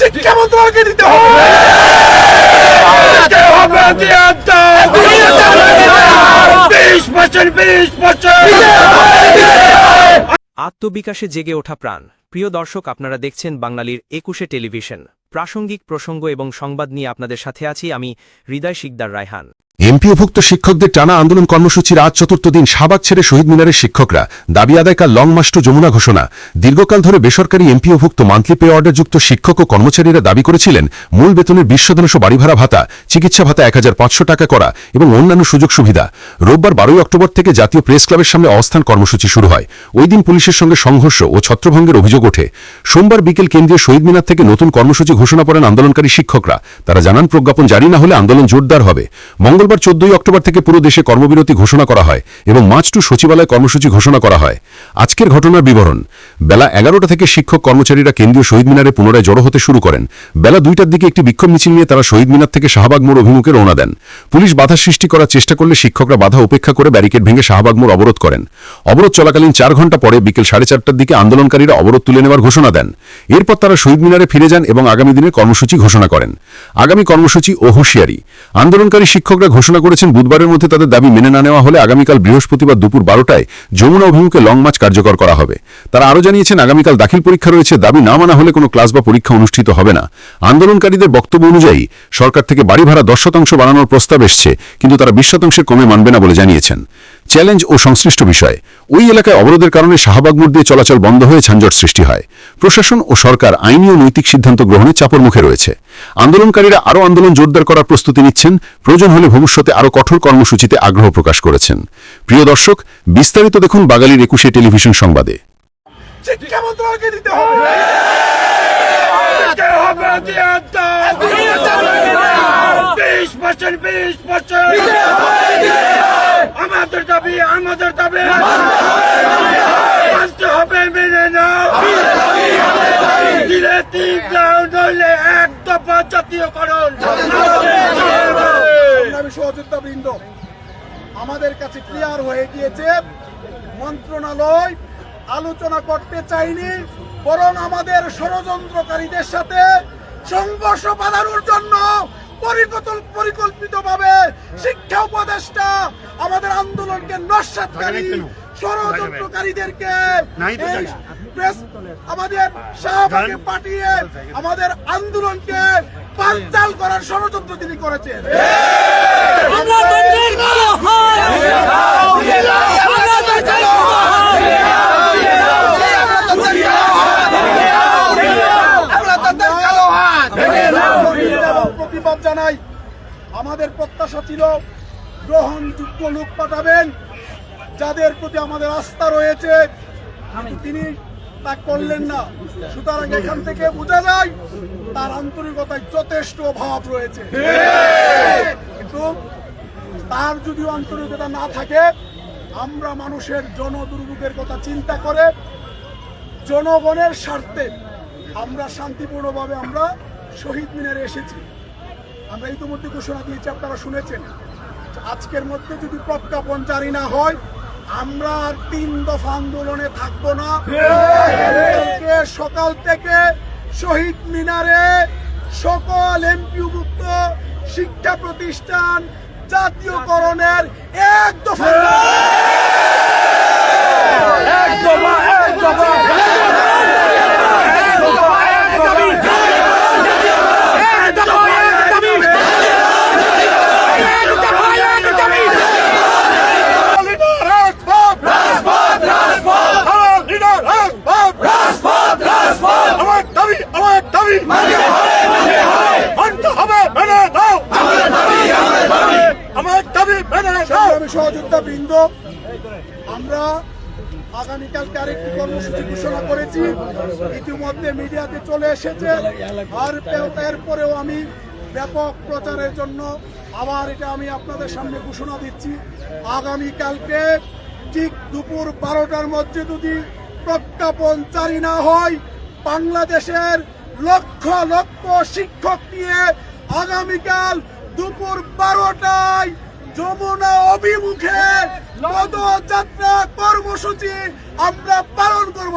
শিক্ষা মন্ত্রণালয়কে দিতে হবে। আত্মবিকাশে জেগে ওঠা প্রাণ। প্রিয় দর্শক আপনারা দেখছেন বাঙালির একুশে টেলিভিশন। প্রাসঙ্গিক প্রসঙ্গ এবং সংবাদ নিয়ে আপনাদের সাথে আছি আমি হৃদয় শিকদার রায়হান। এমপিওভুক্ত শিক্ষকদের টানা আন্দোলন কর্মসূচির আজ চতুর্থ দিন শাহবাগ ছেড়ে শহীদ মিনারের শিক্ষকরা দাবি আদায়কার লং মাস্ট যমুনা ঘোষণা। দীর্ঘকাল ধরে বেসরকারি এমপিওভুক্ত মান্থলি পে অর্ডারযুক্ত শিক্ষক ও কর্মচারীরা দাবি করেছিলেন, মূল বেতনের বিশ শতাংশ বাড়ি ভাড়া ভাতা, চিকিৎসা ভাতা এক হাজার পাঁচশো টাকা করা এবং অন্যান্য সুযোগ সুবিধা। রোববার বারোই অক্টোবর থেকে জাতীয় প্রেস ক্লাবের সামনে অবস্থান কর্মসূচি শুরু হয়। ওই দিন পুলিশের সঙ্গে সংঘর্ষ ও ছত্রভঙ্গের অভিযোগ ওঠে। সোমবার বিকেল কেন্দ্রীয় শহীদ মিনার থেকে নতুন কর্মসূচি ঘোষণা করেন আন্দোলনকারী শিক্ষকরা। তারা জানান, প্রজ্ঞাপন জারি না হলে আন্দোলন জোরদার হবে। মঙ্গলবার চোদ্দই অক্টোবর থেকে পুরো দেশে কর্মবিরতি ঘোষণা করা হয় এবং মার্চ টু সচিবালয় কর্মসূচি ঘোষণা করা হয়। আজকের ঘটনার বিবরণ। বেলা এগারোটা থেকে শিক্ষক কর্মচারীরা কেন্দ্রীয় শহীদ মিনারে পুনরায় জড়ো হতে শুরু করেন। বেলা দুইটার দিকে একটি বিক্ষোভ মিছিল নিয়ে তারা শহীদ মিনার থেকে শাহবাগ মোড় অভিমুখে রওনা দেন। পুলিশ বাধা সৃষ্টি করার চেষ্টা করলে শিক্ষকরা বাধা উপেক্ষা করে ব্যারিকেড ভেঙে শাহবাগ মোড় অবরোধ করেন। অবরোধ চলাকালীন চার ঘণ্টা পরে বিকেল সাড়ে চারটার দিকে আন্দোলনকারীরা অবরোধ তুলে নেওয়ার ঘোষণা দেন। এরপর তারা শহীদ মিনারে ফিরে যান এবং আগামী দিনের কর্মসূচি ঘোষণা করেন। আগামী কর্মসূচি ও হুঁশিয়ারি। আন্দোলনকারী শিক্ষকরা ঘোষণা করেছেন, বুধবারের মধ্যে তাদের দাবি মেনে না নেওয়া হলে আগামীকাল বৃহস্পতিবার দুপুর বারোটায় যমুনা অভিমুখে লং মার্চ কার্যকর করা হবে। তারা আরও জানিয়েছেন, আগামীকাল দাখিল পরীক্ষা রয়েছে, দাবি না মানা হলে কোনো ক্লাস বা পরীক্ষা অনুষ্ঠিত হবে না। আন্দোলনকারীদের বক্তব্য অনুযায়ী, সরকার থেকে বাড়ি ভাড়া দশ শতাংশ বাড়ানোর প্রস্তাব এসছে, কিন্তু তারা বিশ শতাংশের কমে মানবে না বলে জানিয়েছেন। চ্যালেঞ্জ ও সংশ্লিষ্ট বিষয়। ওই এলাকায় অবরোধের কারণে শাহবাগ মোড় দিয়ে চলাচল বন্ধ হয়ে ঝাঞ্ঝট সৃষ্টি হয়। প্রশাসন ও সরকার আইনি ও নৈতিক সিদ্ধান্ত গ্রহণে চাপর মুখে রয়েছে। আন্দোলনকারীরা আরও আন্দোলন জোরদার করার প্রস্তুতি নিচ্ছেন। প্রয়োজন হলে ভবিষ্যতে আরও কঠোর কর্মসূচিতে আগ্রহ প্রকাশ করেছেন। প্রিয় দর্শক, বিস্তারিত দেখুন বাঙালির একুশে টেলিভিশন সংবাদে। বিশ বিশ আমাদের দাবি আমাদের দাবি। মানতে হবে, মেনে নাও। দিলে তিন দাও, নইলে এক দফা জাতীয়করণ। সহযোদ্ধা বৃন্দ। আমাদের কাছে ক্লিয়ার হয়ে গিয়েছে, মন্ত্রণালয় আলোচনা করতে চাইনি বরং আমাদের ষড়যন্ত্রকারীদের সাথে সংঘর্ষ বাঁধানোর জন্য পরিকল্পিত ভাবে শিক্ষা উপদেষ্টা আমাদের আন্দোলনকে নস্বাতকারী ষড়যন্ত্রকারীদেরকে প্রেস আমাদের শাহবাগে পাঠিয়ে আমাদের আন্দোলনকে পাঞ্চাল করার ষড়যন্ত্র তিনি করেছেন। প্রতিবাদ জানাই। আমাদের প্রত্যাশা ছিল গ্রহণযোগ্য লোক পাঠাবেন, যাদের প্রতি আমাদের আস্থা রয়েছে। তিনি তা করলেন না। সুতরাং এখান থেকে বোঝা যায় তার আন্তরিকতায় যথেষ্ট অভাব রয়েছে। কিন্তু তার যদি আন্তরিকতা না থাকে, আমরা মানুষের জনদুর্ভোগের কথা চিন্তা করে জনগণের স্বার্থে আমরা শান্তিপূর্ণভাবে আমরা শহীদ মিনারে এসেছি। আমরা ইতিমধ্যে ঘোষণা দিয়েছি, আপনারা শুনেছেন। আজকের মধ্যে যদি প্রজ্ঞাপন জারি না হয়, আমরা আর তিন দফা আন্দোলনে থাকব না। সকাল থেকে শহীদ মিনারে সকল এমপিভুক্ত শিক্ষা প্রতিষ্ঠান জাতীয়করণের এক দফা এক দফা এক দফা আমার দাবি আমার দাবি মানতে হবে মেনে নাও আমার দাবি মেনে নাও সংগ্রামী সহযোদ্ধা বৃন্দ আমরা আগামীকালকে আরেকটি কর্মসূচি ঘোষণা করেছি। ইতিমধ্যে মিডিয়াতে চলে এসেছে। আর এরপরেও আমি ব্যাপক প্রচারের জন্য আবার এটা আমি আপনাদের সামনে ঘোষণা দিচ্ছি। আগামীকালকে ঠিক দুপুর বারোটার মধ্যে যদি প্রজ্ঞাপন জারি না হয়, বাংলাদেশের লক্ষ লক্ষ শিক্ষক নিয়ে আগামীকাল দুপুর বারোটায় যমুনা অভিমুখে পদযাত্রা কর্মসূচি আমরা পালন করব।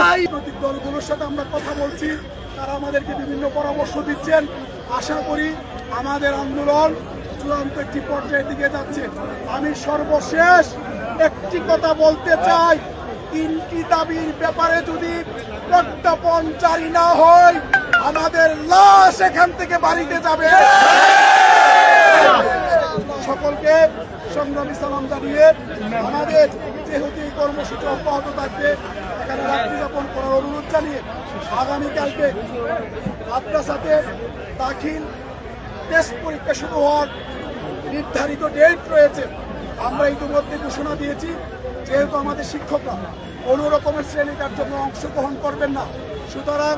রাজনৈতিক দলগুলোর সাথে আমরা কথা বলছি। তারা আমাদেরকে বিভিন্ন পরামর্শ দিচ্ছেন। আশা করি আমাদের আন্দোলন চূড়ান্ত একটি পর্যায়ের দিকে যাচ্ছে। আমি সর্বশেষ একটি কথা বলতে চাই। তিনটি দাবির ব্যাপারে যদি প্রজ্ঞাপন জারি না হয়, আমাদের লাশ এখান থেকে বাড়িতে যাবে। সকলকে সংগ্রামী সালাম জানিয়ে আমাদের যেহেতু এই কর্মসূচি অব্যাহত থাকবে, এখানে রাত্রি যাপন করার অনুরোধ জানিয়ে আগামীকালকে মাদ্রাসাতে দাখিল টেস্ট পরীক্ষা শুরু হওয়ার নির্ধারিত ডেট রয়েছে। আমরা ইতিমধ্যে ঘোষণা দিয়েছি, যেহেতু আমাদের শিক্ষকরা কোনো রকমের শ্রেণি কার্যক্রমে অংশগ্রহণ করবেন না। সুতরাং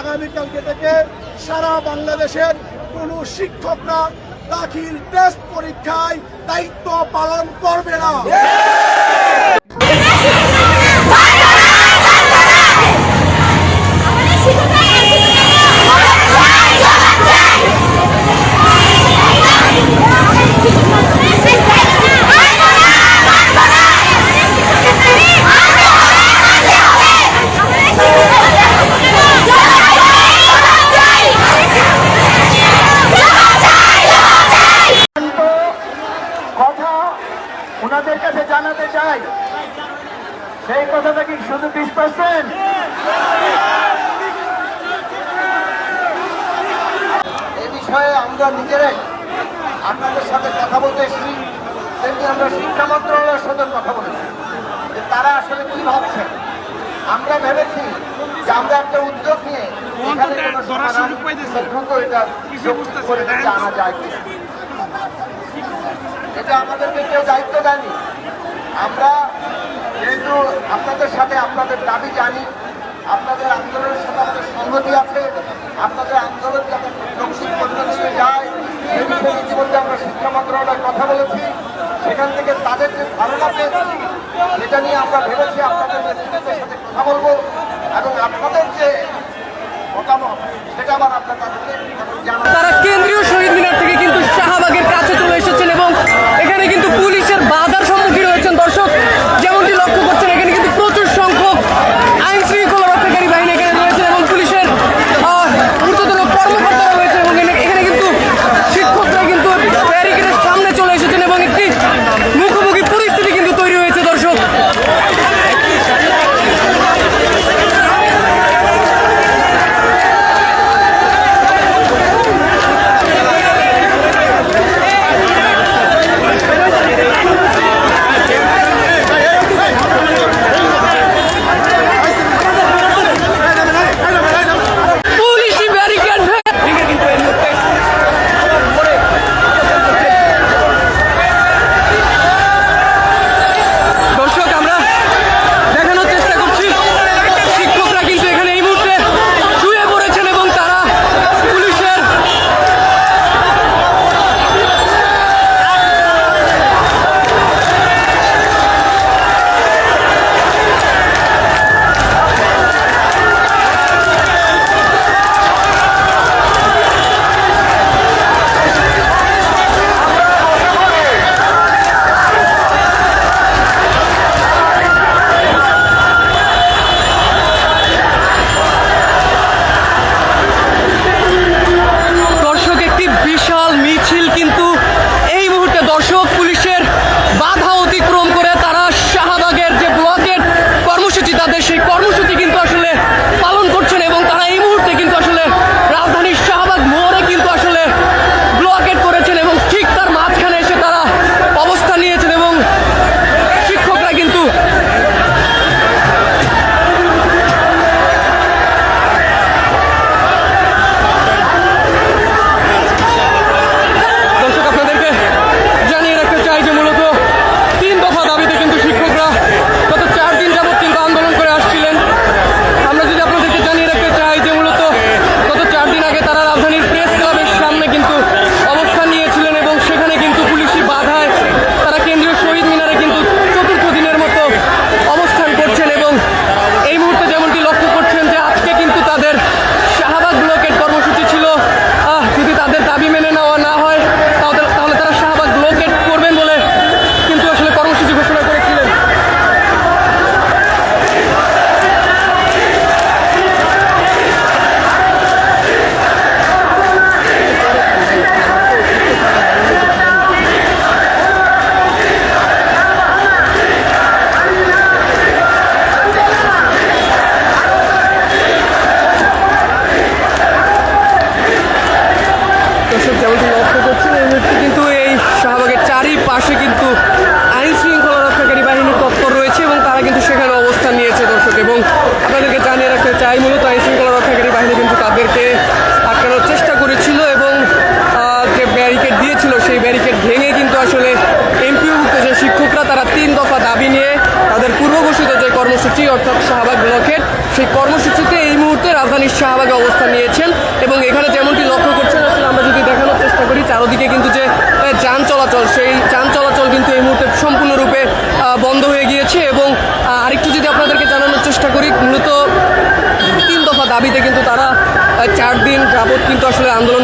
আগামীকালকে থেকে সারা বাংলাদেশের কোনো শিক্ষকরা দাখিল টেস্ট পরীক্ষায় দায়িত্ব পালন করবে না কথা ওনাদের কাছে জানাতে চাই সেই কথাটা কি শুধু বিশ পার্সেন্ট এই বিষয়ে আমরা নিজেরাই আপনাদের সাথে কথা বলতে এসেছি। তেমনি আমরা শিক্ষা মন্ত্রণালয়ের সাথে কথা বলেছি যে তারা আসলে কি ভাবছেন? আমরা ভেবেছি যে আমরা একটা উদ্যোগ নিয়ে এখানে কোনো সমাধান এটা যোগ করে আনা যায় কিনা। এটা আমাদেরকে কেউ দায়িত্ব দেয়নি। আমরা যেহেতু আপনাদের সাথে আপনাদের দাবি জানি আপনাদের আন্দোলনের সাথে আমাদের সংগতি আছে আপনাদের আন্দোলন যাতে বিষয়ে আমরা শিক্ষা মন্ত্রণালয়ে কথা বলেছি সেখান থেকে তাদের যে ধারণা পেয়েছি সেটা নিয়ে আমরা ভেবেছি আপনাদের নেতৃত্বের সাথে কথা বলব এবং আপনাদের যে মতামত, সেটা আবার আপনার তাদেরকে জানাব। চাই মূলত আইন শৃঙ্খলা রক্ষাকারী বাহিনী কিন্তু তাদেরকে আটকানোর চেষ্টা করেছিল এবং যে ব্যারিকেড দিয়েছিল সেই ব্যারিকেড ভেঙে কিন্তু আসলে এমপিওভুক্ত যে শিক্ষকরা, তারা তিন দফা দাবি নিয়ে তাদের পূর্বঘোষিত যে কর্মসূচি, অর্থাৎ শাহবাগ ব্লকের সেই কর্মসূচিতে এই মুহূর্তে রাজধানীর শাহবাগে অবস্থান নিয়েছেন। দফা কিন্তু আসলে আন্দোলন